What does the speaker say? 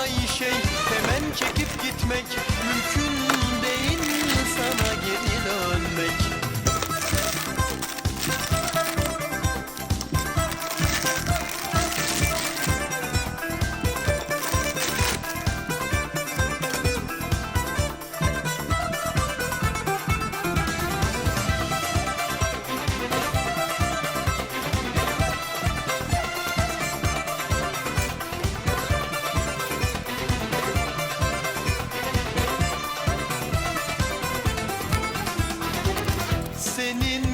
enayi şey. Hemen çekip gitmek mümkün senin